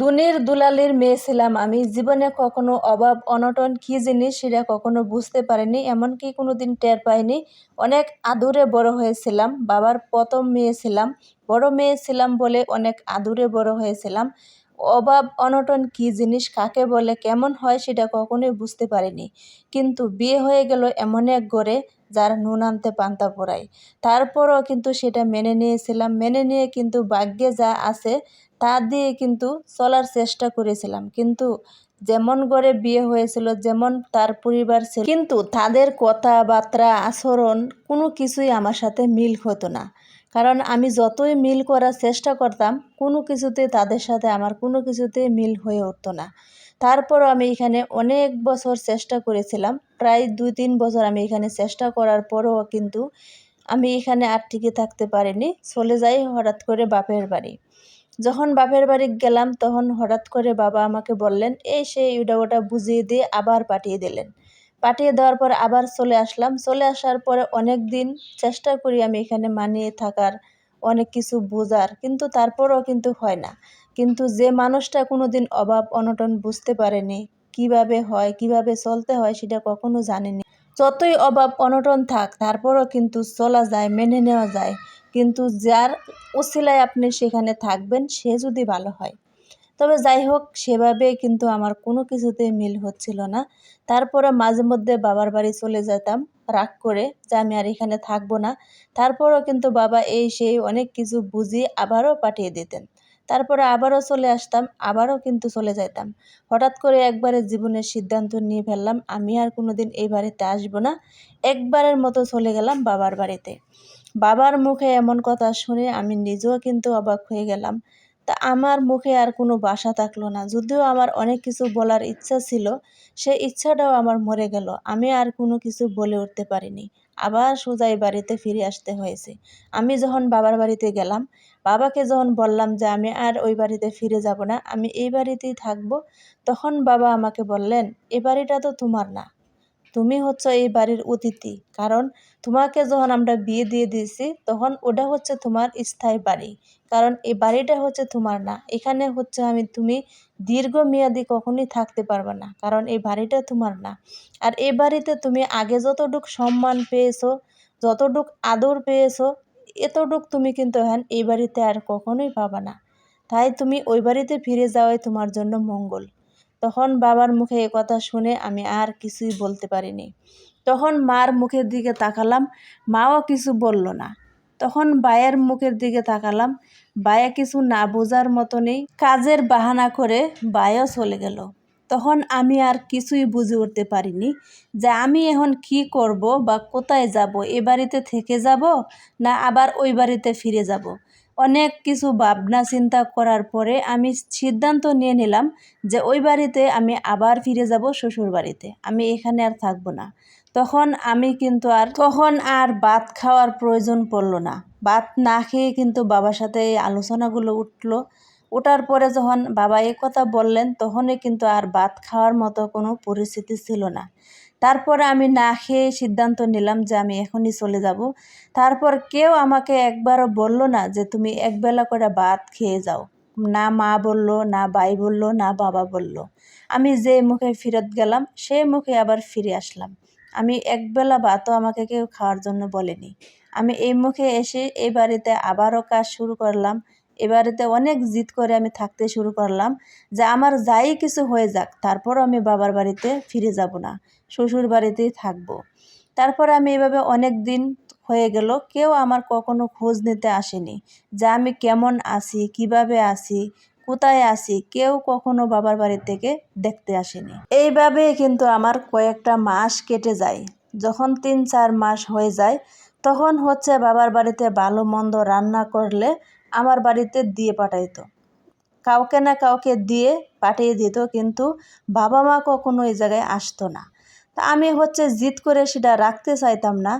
দুনির দুলালির মেয়ে ছিলাম আমি। জীবনে কখনো অভাব, অনটন কী জিনিস সেটা কখনো বুঝতে পারিনি, এমনকি কোনো দিন টের পাইনি। অনেক আদুরে বড় হয়েছিলাম, বাবার প্রথম মেয়ে ছিলাম, বড় মেয়ে ছিলাম বলে অনেক আদুরে বড় হয়েছিলাম। অভাব, অনটন কী জিনিস, কাকে বলে, কেমন হয় সেটা কখনোই বুঝতে পারিনি। কিন্তু বিয়ে হয়ে গেল এমন এক ঘরে, যার নুন আনতে পান্তা পোড়ায়। তারপরও কিন্তু সেটা মেনে নিয়েছিলাম। মেনে নিয়ে কিন্তু ভাগ্যে যা আছে তা দিয়ে কিন্তু চলার চেষ্টা করেছিলাম। কিন্তু যেমন করে বিয়ে হয়েছিল, যেমন তার পরিবার ছিল, কিন্তু তাদের কথাবার্তা, আচরণ কোনো কিছুই আমার সাথে মিল হতো না। কারণ আমি যতই মিল করার চেষ্টা করতাম, কোনো কিছুতে তাদের সাথে আমার কোনো কিছুতে মিল হয়ে উঠতো না। তারপরও আমি এখানে অনেক বছর চেষ্টা করেছিলাম। প্রায় দুই তিন বছর আমি এখানে চেষ্টা করার পরও কিন্তু আমি এখানে আর টিকে থাকতে পারিনি। চলে যাই হঠাৎ করে বাপের বাড়ি। যখন বাপের বাড়ি গেলাম, তখন হঠাৎ করে বাবা আমাকে বললেন, এই সেই ওটা ওটা বুঝিয়ে দিয়ে আবার পাঠিয়ে দিলেন। পাঠিয়ে দেওয়ার পর আবার চলে আসলাম। চলে আসার পরে অনেক দিন চেষ্টা করি আমি এখানে মানিয়ে থাকার, অনেক কিছু বোঝার, কিন্তু তারপরও কিন্তু হয় না। কিন্তু যে মানুষটা কোনো দিন অভাব অনটন বুঝতে পারেনি, কীভাবে হয়, কীভাবে চলতে হয় সেটা কখনো জানেনি। যতই অভাব অনটন থাক, তারপরও কিন্তু চলা যায়, মেনে নেওয়া যায়। কিন্তু যার উসিলায় আপনি সেখানে থাকবেন, সে যদি ভালো হয়। তবে যাই হোক, সেভাবে কিন্তু আমার কোনো কিছুতে মিল হচ্ছিল না। তারপরে মাঝে মধ্যে বাবার বাড়ি চলে যেতাম, রাগ করে যে আমি আর এখানে থাকব না। তারপরও কিন্তু বাবা এই সেই অনেক কিছু বুঝিয়ে আবারও পাঠিয়ে দিতেন। তারপরে আবারও চলে আসতাম, আবারও কিন্তু চলে যেতাম হঠাৎ করে একবারে জীবনের সিদ্ধান্ত নিয়ে ফেললাম, আমি আর কোনো দিন এই বাড়িতে আসব না। একবারের মতো চলে গেলাম বাবার বাড়িতে। বাবার মুখে এমন কথা শুনে আমি নিজেও কিন্তু অবাক হয়ে গেলাম। তা আমার মুখে আর কোনো বাসা থাকল না। যদিও আমার অনেক কিছু বলার ইচ্ছা ছিল সেই ইচ্ছাটাও আমার মরে গেল। আমি আর কোনো কিছু বলে উঠতে পারিনি। আবার সোজাই বাড়িতে ফিরে আসতে হয়েছে। আমি যখন বাবার বাড়িতে গেলাম, বাবাকে যখন বললাম যে আমি আর ওই বাড়িতে ফিরে যাব না, আমি এই বাড়িতেই থাকব, তখন বাবা আমাকে বললেন, এ বাড়িটা তো তোমার না। তুমি হচ্ছে এই বাড়ির অতিথি। কারণ তোমাকে যখন আমরা বিয়ে দিয়ে দিয়েছি, তখন ওটা হচ্ছে তোমার স্থায়ী বাড়ি। কারণ এই বাড়িটা হচ্ছে তোমার না। এখানে হচ্ছে আমি, তুমি দীর্ঘমেয়াদী কখনই থাকতে পারবে না। কারণ এই বাড়িটা তোমার না। আর এই বাড়িতে তুমি আগে যতটুক সম্মান পেয়েছ, যতটুক আদর পেয়েছ, এতটুক তুমি কিন্তু হ্যান এই বাড়িতে আর কখনোই পাবা না। তাই তুমি ওই বাড়িতে ফিরে যাওয়াই তোমার জন্য মঙ্গল। তখন বাবার মুখে এ কথা শুনে আমি আর কিছুই বলতে পারিনি। তখন মার মুখের দিকে তাকালাম, মাও কিছু বলল না। তখন বায়ের মুখের দিকে তাকালাম, বায়া কিছু না বোঝার মতনই কাজের বাহানা করে বায়ও চলে গেল। তখন আমি আর কিছুই বুঝে উঠতে পারিনি যে আমি এখন কি করব বা কোথায় যাব, এ বাড়িতে থেকে যাব না আবার ওই বাড়িতে ফিরে যাব। অনেক কিছু ভাবনা চিন্তা করার পরে আমি সিদ্ধান্ত নিয়ে নিলাম যে ওই বাড়িতে আমি আবার ফিরে যাব শ্বশুর বাড়িতে। আমি এখানে আর থাকব না। তখন আমি কিন্তু আর, তখন আর ভাত খাওয়ার প্রয়োজন পড়ল না। ভাত না খেয়ে কিন্তু বাবার সাথে এই আলোচনাগুলো উঠল। ওঠার পরে যখন বাবা এই কথা বললেন, তখনই কিন্তু আর ভাত খাওয়ার মতো কোনো পরিস্থিতি ছিল না। তারপরে আমি না খেয়ে সিদ্ধান্ত নিলাম যে আমি এখনই চলে যাব। তারপর কেউ আমাকে একবারও বলল না যে তুমি একবেলা করে ভাত খেয়ে যাও। না মা বলল, না ভাই বলল, না বাবা বলল। আমি যে মুখে ফিরত গেলাম, সে মুখে আবার ফিরে আসলাম। আমি একবেলা ভাতও আমাকে কেউ খাওয়ার জন্য বলেনি। আমি এই মুখে এসে এই বাড়িতে আবারও কাজ শুরু করলাম। এ বাড়িতে অনেক জিদ করে আমি থাকতে শুরু করলাম যে আমার যাই কিছু হয়ে যাক তারপর আমি বাবার বাড়িতে ফিরে যাব না, শ্বশুর বাড়িতেই থাকব। তারপর আমি এভাবে অনেক দিন হয়ে গেল, কেউ আমার কখনো খোঁজ নিতে আসেনি যে আমি কেমন আছি, কীভাবে আছি, কোথায় আছি, কেউ কখনো বাবার বাড়ি থেকে দেখতে আসেনি। এইভাবে কিন্তু আমার কয়েকটা মাস কেটে যায়। যখন তিন চার মাস হয়ে যায়, তখন হচ্ছে বাবার বাড়িতে ভালো মন্দ রান্না করলে আমার বাড়িতে দিয়ে পাঠাইতো। কাউকে না কাউকে দিয়ে পাঠিয়ে দিত, কিন্তু বাবা মা কখনো এই জায়গায় আসতো না। তা আমি হচ্ছে জিদ করে সেটা রাখতে চাইতাম না।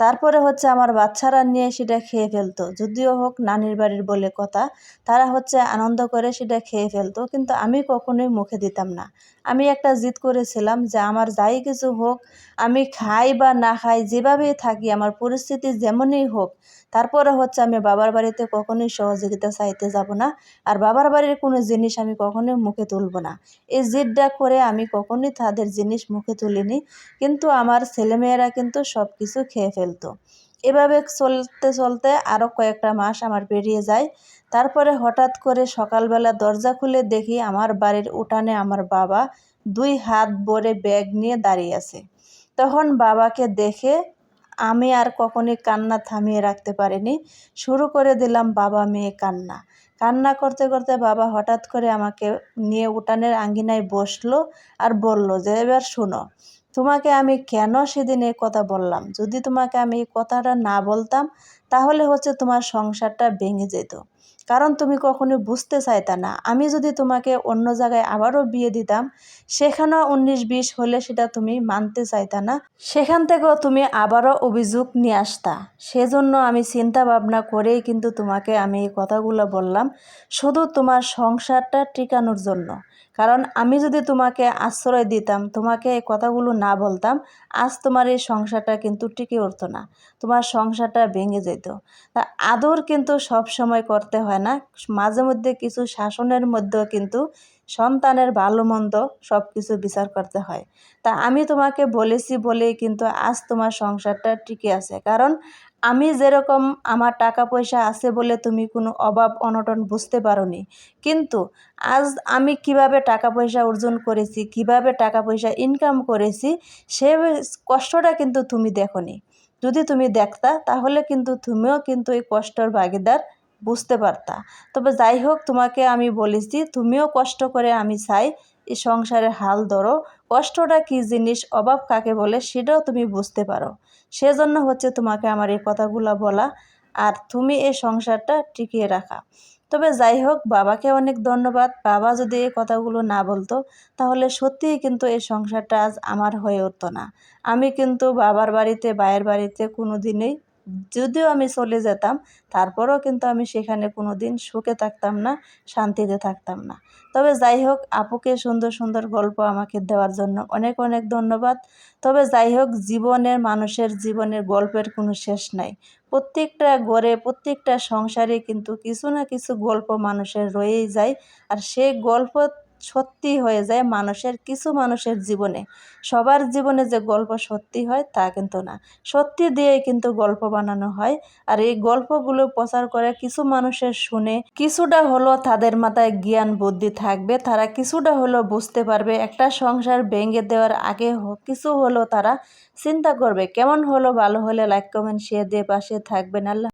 তারপরে হচ্ছে আমার বাচ্চারা নিয়ে সেটা খেয়ে ফেলতো। যদিও হোক নানির বাড়ির বলে কথা, তারা হচ্ছে আনন্দ করে সেটা খেয়ে ফেলতো, কিন্তু আমি কখনোই মুখে দিতাম না। আমি একটা জিদ করেছিলাম যে আমার যাই কিছু হোক, আমি খাই বা না খাই, যেভাবেই থাকি, আমার পরিস্থিতি যেমনই হোক তারপরে হচ্ছে আমি বাবার বাড়িতে কখনোই সহযোগিতা চাইতে যাব না। আর বাবার বাড়ির কোনো জিনিস আমি কখনোই মুখে তুলব না। এই জিদটা করে আমি কখনোই তাদের জিনিস মুখে তুলিনি। কিন্তু আমার ছেলেমেয়েরা কিন্তু সব কিছু খেয়ে ফেলতো। এভাবে চলতে চলতে আরও কয়েকটা মাস আমার পেরিয়ে যায়। তারপরে হঠাৎ করে সকালবেলা দরজা খুলে দেখি আমার বাড়ির উঠানে আমার বাবা দুই হাত ভরে ব্যাগ নিয়ে দাঁড়িয়ে আছে। তখন বাবাকে দেখে আমি আর কখনই কান্না থামিয়ে রাখতে পারিনি। শুরু করে দিলাম, বাবা, মেয়ে, কান্না। কান্না করতে করতে বাবা হঠাৎ করে আমাকে নিয়ে উঠানের আঙ্গিনায় বসল আর বলল যে, এবার শোনো, তোমাকে আমি কেন সেদিন এই কথা বললাম? যদি তোমাকে আমি এই কথাটা না বলতাম তাহলে হচ্ছে তোমার সংসারটা ভেঙে যেত। কারণ তুমি কখনো বুঝতে চাইতা না। আমি যদি তোমাকে অন্য জায়গায় আবারও বিয়ে দিতাম, সেখানেও উনিশ বিশ হলে সেটা তুমি মানতে চাইতা না। সেখান থেকেও তুমি আবারও অভিযোগ নিয়ে আসতা। সেজন্য আমি চিন্তা ভাবনা করেই কিন্তু তোমাকে আমি এই কথাগুলো বললাম, শুধু তোমার সংসারটা টিকানোর জন্য। কারণ আমি যদি তোমাকে আশ্রয় দিতাম, তোমাকে এই কথাগুলো না বলতাম, আজ তোমার এই সংসারটা কিন্তু টিকে উঠতো না। তোমার সংসারটা ভেঙে যেত। তা আদর কিন্তু সব সময় করতে হয় না। মাঝে মধ্যে কিছু শাসনের মধ্যেও কিন্তু সন্তানের ভালো মন্দ সব কিছু বিচার করতে হয়। তা আমি তোমাকে বলেছি বলেই কিন্তু আজ তোমার সংসারটা টিকে আছে। কারণ আমি যেরকম আমার টাকা পয়সা আছে বলে তুমি কোনো অভাব, অনটন বুঝতে পারোনি। কিন্তু আজ আমি কীভাবে টাকা পয়সা অর্জন করেছি, কীভাবে টাকা পয়সা ইনকাম করেছি, সে কষ্টটা কিন্তু তুমি দেখনি। যদি তুমি দেখতা, তাহলে কিন্তু তুমিও কিন্তু এই কষ্টর ভাগিদার বুঝতে পারতা। তবে যাই হোক তোমাকে আমি বলেছি, তুমিও কষ্ট করে আমি চাই, এই সংসারের হাল ধরো। কষ্টটা কী জিনিস, অভাব কাকে বলে, সেটাও তুমি বুঝতে পারো। সেজন্য হচ্ছে তোমাকে আমার এই কথাগুলো বলা, আর তুমি এই সংসারটা টিকিয়ে রাখা। তবে যাই হোক, বাবাকে অনেক ধন্যবাদ। বাবা যদি এই কথাগুলো না বলতো, তাহলে সত্যিই কিন্তু এই সংসারটা আজ আমার হয়ে উঠতো না। আমি কিন্তু বাবার বাড়িতে বায়ের বাড়িতে কোনো দিনেই যদিও আমি চলে যেতাম, তারপরেও কিন্তু আমি সেখানে কোনো দিন সুখে থাকতাম না, শান্তিতে থাকতাম না। তবে যাই হোক, আপুকে সুন্দর সুন্দর গল্প আমাকে দেওয়ার জন্য অনেক অনেক ধন্যবাদ। তবে যাই হোক, জীবনের মানুষের জীবনের গল্পের কোনো শেষ নাই। প্রত্যেকটা ঘরে, প্রত্যেকটা সংসারে কিন্তু কিছু না কিছু গল্প মানুষের রয়েই যায়। আর সেই গল্প সত্যি হয়ে যায় মানুষের, কিছু মানুষের জীবনে। সবার জীবনে যে গল্প সত্যি হয় তা কিন্তু না। সত্যি দিয়েই কিন্তু গল্প বানানো হয়। আর এই গল্পগুলো প্রচার করে কিছু মানুষের শুনে কিছুটা হলো তাদের মাথায় জ্ঞান, বুদ্ধি থাকবে। তারা কিছুটা হলো বুঝতে পারবে। একটা সংসার ভেঙে দেওয়ার আগে কিছু হলো তারা চিন্তা করবে। কেমন হলো ভালো হলে লাইক কমেন্ট শেয়ার দিয়ে পাশে থাকবেন। আল্লাহ